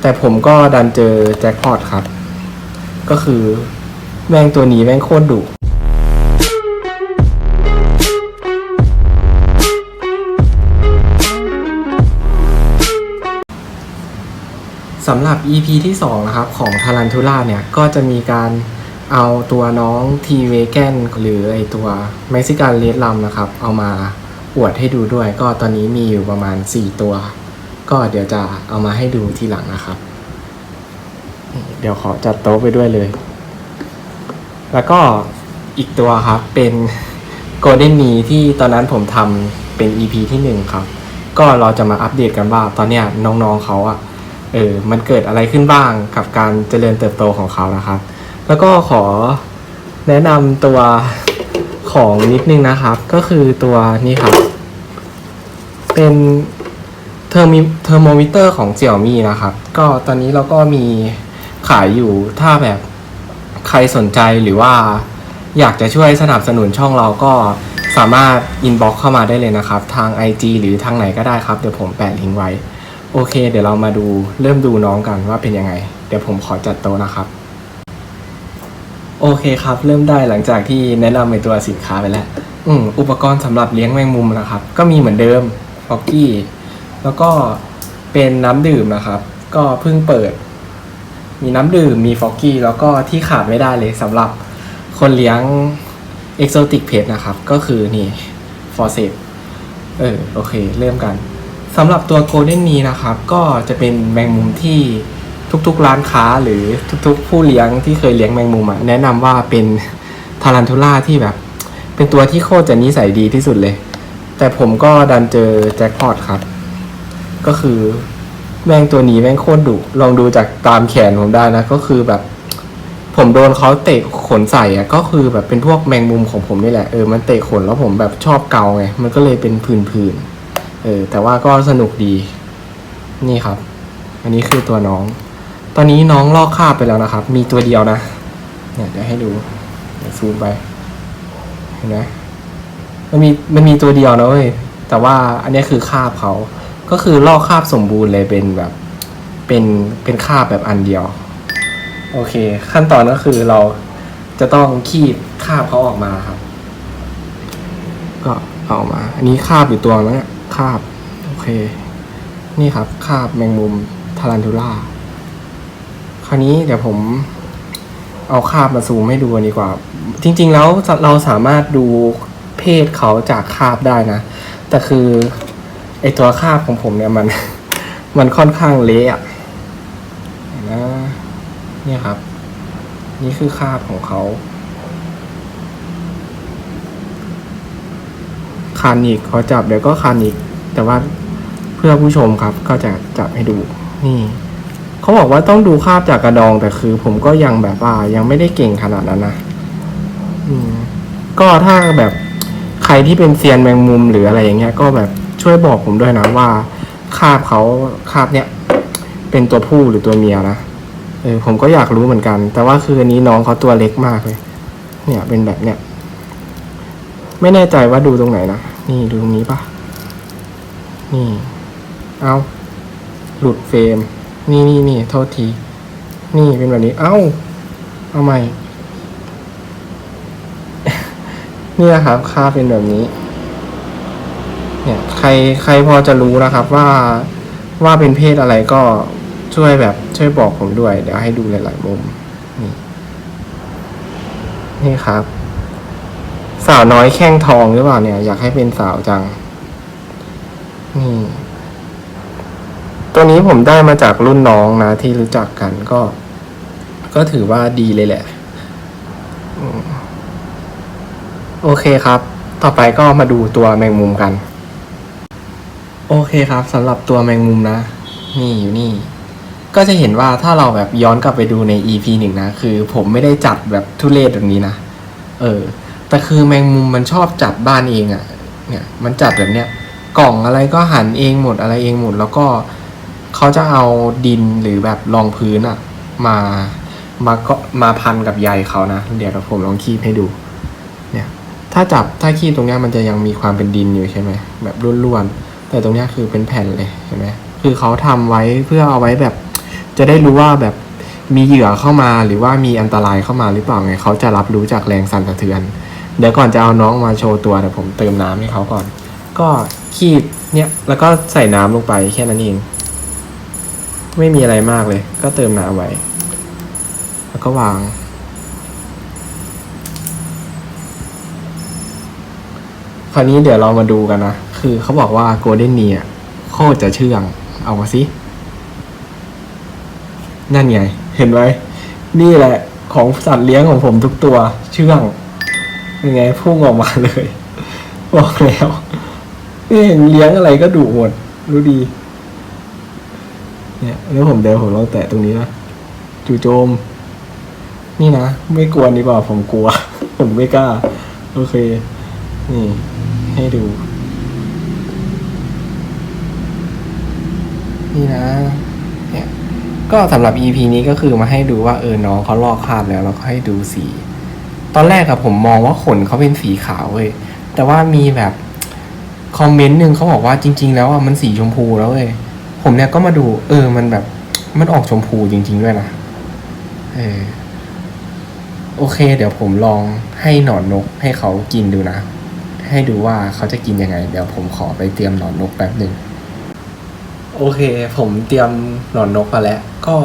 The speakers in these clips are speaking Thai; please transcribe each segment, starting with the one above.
แต่ผมก็ดันเจอแจ็คพอตครับ ก็คือแม่งตัวนี้แม่งโคตรดุสำหรับ EP ที่2นะครับของทารันทูล่าเนี่ยก็จะมีการเอาตัวน้องทีเวแกนหรือไอตัวเม็กซิกันเลดลัมนะครับ เอามาอวดให้ดูด้วยก็ตอนนี้มีอยู่ประมาณ 4 ตัว ก็เดี๋ยวจะเอามาให้ดูทีหลังนะครับ เดี๋ยวขอจัดโต๊ะไปด้วยเลย แล้วก็อีกตัวครับเป็นโกลเด้นมีที่ตอนนั้นผมทำเป็น EP ที่หนึ่งครับ ก็เราจะมาอัปเดตกันว่าตอนเนี้ยน้องๆเขาอะเออมันเกิดอะไรขึ้นบ้างกับการเจริญเติบโตของเขานะครับ แล้วก็ขอแนะนำตัวของนิดนึงนะครับ ก็คือตัวนี้ครับ เป็น เทอร์มิเทอร์โมมิเตอร์ของเสี่ยมี่นะครับ ก็ตอนนี้เราก็มีขายอยู่ถ้าแบบใครสนใจหรือว่าอยากจะช่วยสนับสนุนช่องเราก็สามารถอินบ็อกเข้ามาได้เลยนะครับ ทาง IG หรือทางไหนก็ได้ครับ เดี๋ยวผมแปะลิงก์ไว้ โอเค เดี๋ยวเรามาดูเริ่มดูน้องกันว่าเป็นยังไง เดี๋ยวผมขอจัดโต๊ะนะครับ โอเคครับ เริ่มได้หลังจากที่แนะนำในตัวสินค้าไปแล้ว อืมอุปกรณ์สำหรับเลี้ยงแมงมุมนะครับ ก็มีเหมือนเดิมฟอกกี้ แล้วก็เป็นน้ำดื่มนะครับ ก็เพิ่งเปิด มีน้ำดื่มมีฟอกกี้ แล้วก็ที่ขาดไม่ได้เลยสำหรับคนเลี้ยงเอกโซติกเพ t นะครับ ก็คือนี่ฟอร์เซตเออโอเค เริ่มกันสำหรับตัวโกลเด้นนีนะครับ ก็จะเป็นแมงมุมที่ทุกๆ ร้านค้าหรือทุกๆ ผู้เลี้ยงที่เคยเลี้ยงแมงมุมอะแนะนำว่าเป็นทารันทูล่าที่แบบ เป็นตัวที่โคตรจะนิสัยดีที่สุดเลย แต่ผมก็ดันเจอแจ็คพอตครับ ก็คือ แมงตัวนี้แม่งโคตรดุลองดูจากตามแขนผมได้นะ ก็คือแบบ ผมโดนเขาเตะขนใส่อะก็คือแบบเป็นพวกแมงมุมของผมนี่แหละเออมันเตะขนแล้วผมแบบชอบเกาไงมันก็เลยเป็นผื่นๆเออ แต่ว่าก็สนุกดี นี่ครับ อันนี้คือตัวน้อง ตอนนี้น้องลอกคราบไปแล้วนะครับ มีตัวเดียวนะเนี่ยเดี๋ยวให้ดูเดี๋ยวซูมไปเห็นไหมมันมีมันมีตัวเดียวนะเว้ยแต่ว่าอันนี้คือคาบเขา ก็คือลอกคาบสมบูรณ์เลยเป็นแบบ เป็นเป็นคาบแบบอันเดียว โอเค ขั้นตอนก็คือเราจะต้องคีบคาบเขาออกมาครับ ก็เอามา อันนี้คาบอยู่ตัวแล้วเนี่ยคาบ โอเค นี่ครับคาบแมงมุมทารันทูล่าคราวนี้เดี๋ยวผมเอาคาบมาซูมให้ดูดีกว่า จริง ๆ แล้วเราสามารถดูเพศเขาจากคาบได้นะ แต่คือ ไอตัวคาบของผมเนี่ยมัน มันค่อนข้างเละอะนะเนี่ยครับ นี่คือคาบของเขาคานอีกขอจับเดี๋ยวก็คานอีก แต่ว่าเพื่อผู้ชมครับ ก็จะจับให้ดู นี่เขาบอกว่าต้องดูคาบจากกระดองแต่คือ ผมก็ยังแบบว่ายังไม่ได้เก่งขนาดนั้นนะก็ถ้าแบบใครที่เป็นเซียนแมงมุมหรืออะไรอย่างเงี้ย ก็แบบ ช่วยบอกผมด้วยนะว่า คาบเขาคาบเนี้ยเป็นตัวผู้หรือตัวเมียนะเออผมก็อยากรู้เหมือนกัน แต่ว่าคืออันนี้น้องเขาตัวเล็กมากเลย เนี่ยเป็นแบบเนี้ยไม่แน่ใจว่าดูตรงไหนนะนี่ดูตรงนี้ปะนี่ เอาหลุดเฟรม นี่นี่นี่โทษที นี่เป็นแบบนี้ เอ้า เอาใหม่ เนี่ยครับค่าเป็นแบบนี้ เนี่ยใครใครพอจะรู้นะครับว่าว่าเป็นเพศอะไรก็ช่วยแบบช่วยบอกผมด้วย เดี๋ยวให้ดูหลาย ๆ มุม นี่นี่ครับ สาวน้อยแข้งทองหรือเปล่าเนี่ย อยากให้เป็นสาวจัง นี่ ตัวนี้ผมได้มาจากรุ่นน้องนะ ที่รู้จักกันก็ ก็ถือว่าดีเลยแหละ โอเคครับ ต่อไปก็มาดูตัวแมงมุมกัน โอเคครับสำหรับตัวแมงมุมนะ นี่อยู่นี่ ก็จะเห็นว่าถ้าเราแบบย้อนกลับไปดูใน EP หนึ่งนะ คือผมไม่ได้จัดแบบทุเรศแบบนี้นะ เออ แต่คือแมงมุมมันชอบจัดบ้านเองอะ่ะ เนี่ย มันจัดแบบเนี้ย กล่องอะไรก็หันเองหมดอะไรเองหมด แล้วก็เขาจะเอาดินหรือแบบรองพื้นอะมามาก็มาพันกับใยเขานะ เดี๋ยวผมลองคีบให้ดู เนี่ย ถ้าจับถ้าคีบตรงเนี้ยมันจะยังมีความเป็นดินอยู่ใช่ไหมแบบร่วนๆ แต่ตรงนี้คือเป็นแผ่นเลยเห็นไหมคือเขาทำไว้เพื่อเอาไว้แบบ จะได้รู้ว่าแบบมีเหยื่อเข้ามาหรือว่ามีอันตรายเข้ามาหรือเปล่าไงเขาจะรับรู้จากแรงสั่นสะเทือน เดี๋ยวก่อนจะเอาน้องมาโชว์ตัวเดี๋ยวผมเติมน้ำให้เขาก่อน ก็คีบเนี่ยแล้วก็ใส่น้ำลงไปแค่นั้นเอง ไม่มีอะไรมากเลย ก็เติมน้ำไว้ แล้วก็วาง คราวนี้เดี๋ยวเรามาดูกันนะ คือเขาบอกว่าโกลเด้นเนียโคตรจะเชื่อง เอามาสิ นั่นไง เห็นไหม นี่แหละของสัตว์เลี้ยงของผมทุกตัว เชื่องยังไงพุ่งออกมาเลย บอกแล้วนี่เห็นเลี้ยงอะไรก็ดุหมด รู้ดี เนี่ยแล้วผมเดินผมลองแตะตรงนี้นะจู่โจม นี่นะ ไม่กลัวดีกว่าผมกลัว ผมไม่กล้า โอเค นี่ ให้ดู นี่นะเนี่ยก็สำหรับ EP นี้ก็คือมาให้ดูว่าเออน้องเขาลอกคราบแล้วเราก็ให้ดูสี ตอนแรกอะผมมองว่าขนเขาเป็นสีขาวเว้ยแต่ว่ามีแบบคอมเมนต์หนึ่งเขาบอกว่าจริง ๆ แล้วอะมันสีชมพูแล้วเว้ยผมเนี่ยก็มาดู เออมันแบบมันออกชมพูจริง ๆ ด้วยนะเออโอเค เดี๋ยวผมลองให้หนอนนกให้เขากินดูนะ ให้ดูว่าเขาจะกินยังไง เดี๋ยวผมขอไปเตรียมหนอนนกแป๊บหนึ่ง โอเค ผมเตรียมหนอนนกมาแล้ว ก็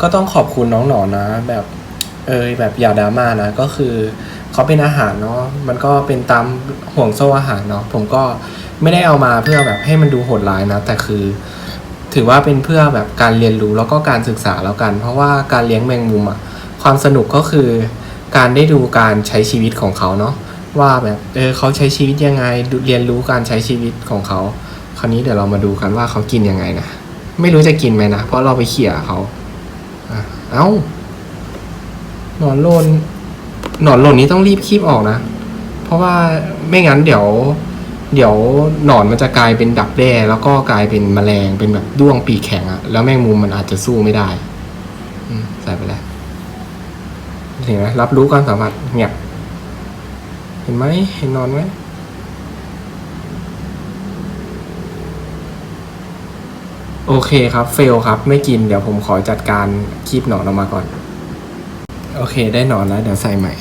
ก็ต้องขอบคุณน้องหนอนนะ แบบเออแบบอย่าดราม่านะ ก็คือเขาเป็นอาหารเนาะมันก็เป็นตามห่วงโซ่อาหารเนาะผมก็ไม่ได้เอามาเพื่อแบบให้มันดูโหดร้ายนะ แต่คือ ถือว่าเป็นเพื่อแบบการเรียนรู้แล้วก็การศึกษาแล้วกัน เพราะว่าการเลี้ยงแมงมุมอะความสนุกก็คือ การได้ดูการใช้ชีวิตของเขาเนาะว่าแบบเออเขาใช้ชีวิตยังไงเรียนรู้การใช้ชีวิตของเขา คราวนี้เดี๋ยวเรามาดูกันว่าเขากินยังไงนะ ไม่รู้จะกินไหมนะ เพราะเราไปเขี่ยเขาเอ้า หนอนโลน หนอนโลนนี้ต้องรีบคีบออกนะ เพราะว่าไม่งั้นเดี๋ยว เดี๋ยวหนอนมันจะกลายเป็นดักแด้แล้วก็กลายเป็นแมลงเป็นแบบด้วงปีแข็งอะแล้วแมงมุมมันอาจจะสู้ไม่ได้ใส่ไปแล้วเห็นไหมรับรู้การสัมผัสเงียบเห็นไหมเห็นนอนไหม โอเคครับ เฟลครับ ไม่กิน เดี๋ยวผมขอจัดการคีบหนอนออกมาก่อน โอเค ได้หนอนแล้ว เดี๋ยวใส่ใหม่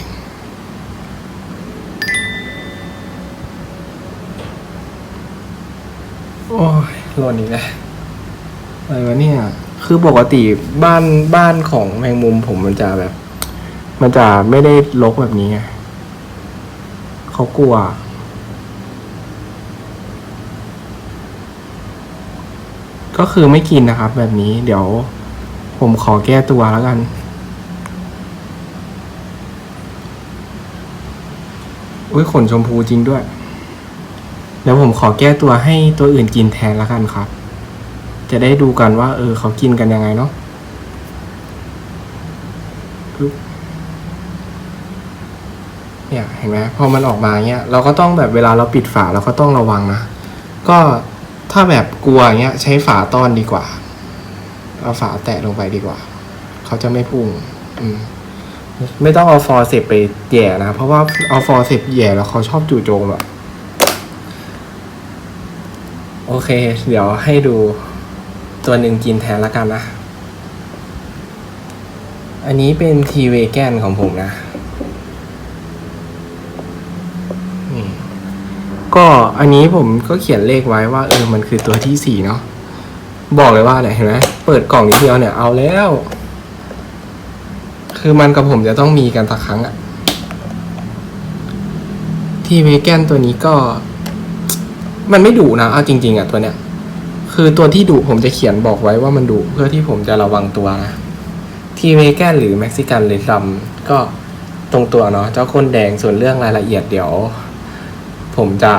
โอ้ยหล่นอีกแล้วอะไรวะเนี่ย คือปกติบ้านบ้านของแมงมุมผมมันจะแบบ มันจะไม่ได้ลกแบบนี้ไงเขากลัว ก็คือไม่กินนะครับ แบบนี้เดี๋ยว ผมขอแก้ตัวแล้วกัน อุ้ยขนชมพูจริงด้วย เดี๋ยวผมขอแก้ตัวให้ตัวอื่นกินแทนแล้วกันครับ จะได้ดูกันว่า เออ เขากินกันยังไงเนาะเนี่ยเห็นไหมพอมันออกมาเงี้ยเราก็ต้องแบบเวลาเราปิดฝาเราก็ต้องระวังนะ ก็ ถ้าแบบกลัวเงี้ย ใช้ฝาต้อนดีกว่า เอาฝาแตะลงไปดีกว่า เขาจะไม่พุ่ง อืม ไม่ต้องเอาฟอร์เซปไปแย่นะ เพราะว่าเอาฟอร์เซปแย่แล้วเขาชอบจู่โจมอะโอเค เดี๋ยวให้ดูตัวหนึ่งกินแทนล้วกันนะ อันนี้เป็นทีเวแกนของผมนะ ก็อันนี้ผมก็เขียนเลขไว้ว่าเออมันคือตัวที่สี่เนาะบอกเลยว่าเนี่ยเห็นไหมเปิดกล่องนิดเดียวเนี่ยเอาแล้ว คือมันกับผมจะต้องมีกันสักครั้งอะทีเวแกนตัวนี้ก็ มันไม่ดุนะเอาจริง ๆอะตัวเนี้ยคือตัวที่ดุผมจะเขียนบอกไว้ว่ามันดุเพื่อที่ผมจะระวังตัวนะทีเวแกนหรือเม็กซิกันเลซัมก็ตรงตัวเนาะเจ้าคนแดงส่วนเรื่องรายละเอียดเดี๋ยว ผมจะ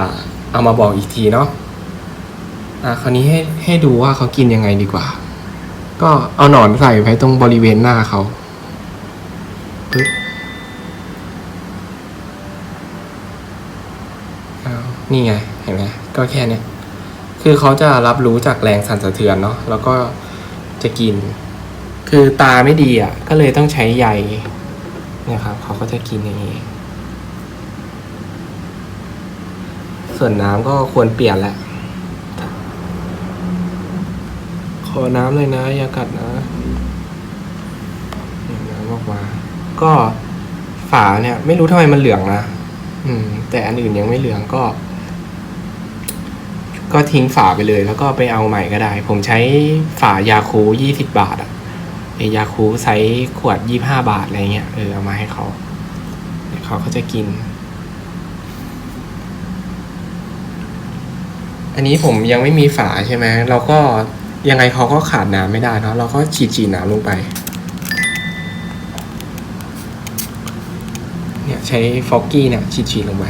เอามาบอกอีกทีเนาะอะคราวนี้ให้ให้ดูว่าเขากินยังไงดีกว่า ก็เอาหนอนใส่ไว้ตรงบริเวณหน้าเขาปึ๊บอ้าวนี่ไงเห็นไหมก็แค่เนี้ยคือเขาจะรับรู้จากแรงสั่นสะเทือนเนาะแล้วก็จะกิน คือตาไม่ดีอะ ก็เลยต้องใช้ใยเนี่ยครับเขาก็จะกินอย่างนี้ ส่วนน้ำก็ควรเปลี่ยนแหละ ขอน้ำเลยนะอย่ากัดนะนี่ยน้ำออกมา ก็ฝาเนี่ย ไม่รู้ทำไมมันเหลืองนะอืม แต่อันอื่นยังไม่เหลืองก็ ก็ทิ้งฝาไปเลย แล้วก็ไปเอาใหม่ก็ได้ ผมใช้ฝายาคูยี่สิบบาทอะไอยาคูไซส์ขวดยี่ห้าบาทอะไรเงี้ยเออเอามาให้เขาเดี๋ยวเขาก็จะกิน อันนี้ผมยังไม่มีฝาใช่ไหมเราก็ยังไงเขาก็ขาดน้ำไม่ได้เนาะเราก็ฉีดฉีดน้ำลงไปเนี่ยใช้ฟอกกี้เนี่ยฉีดฉีดลงไป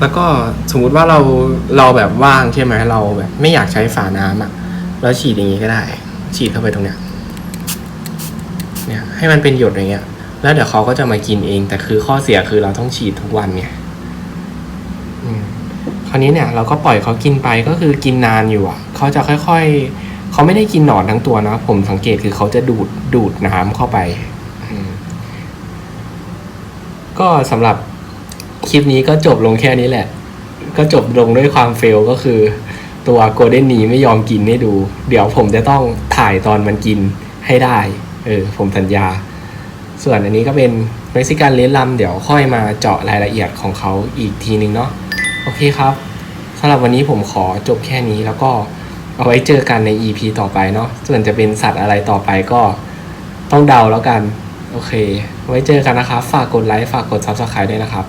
แล้วก็สมมุติว่าเราเราแบบว่างใช่ไหมเราแบบไม่อยากใช้ฝาน้ำอะ่ะแล้วฉีดอย่างนี้ก็ได้ ฉีดเข้าไปตรงเนี้ยเนี่ยให้มันเป็นหยดอย่างเงี้ย แล้วเดี๋ยวเขาก็จะมากินเอง แต่คือข้อเสียคือเราต้องฉีดทุกวันไงอืมค ราวนี้เนี่ยเราก็ปล่อยเขากินไปก็คือกินนานอยู่อะเขาจะค่อยๆเขาไม่ได้กินหนอนทั้งตัวนะผมสังเกตคือเขาจะดูดดูดน้ำเข้าไป ก็สำหรับคลิปนี้ก็จบลงแค่นี้แหละ ก็จบลงด้วยความเฟลก็คือ ตัวโกลเด้นนีไม่ยอมกินให้ดู เดี๋ยวผมจะต้องถ่ายตอนมันกินให้ได้ เออ ผมสัญญา ส่วนอันนี้ก็เป็นเม็กซิกันเลนลัมเดี๋ยวค่อยมาเจาะรายละเอียดของเขาอีกทีนึงเนาะโอเคครับำหรับวันนี้ผมขอจบแค่นี้แล้วก็เอาไว้เจอกันใน EP ต่อไปเนาะส่วนจะเป็นสัตว์อะไรต่อไปก็ต้องเดาแล้วกัน โอเค ไว้เจอกันนะครับ ฝากกดไลค์ ฝากกด Subscribe ด้วยนะครับ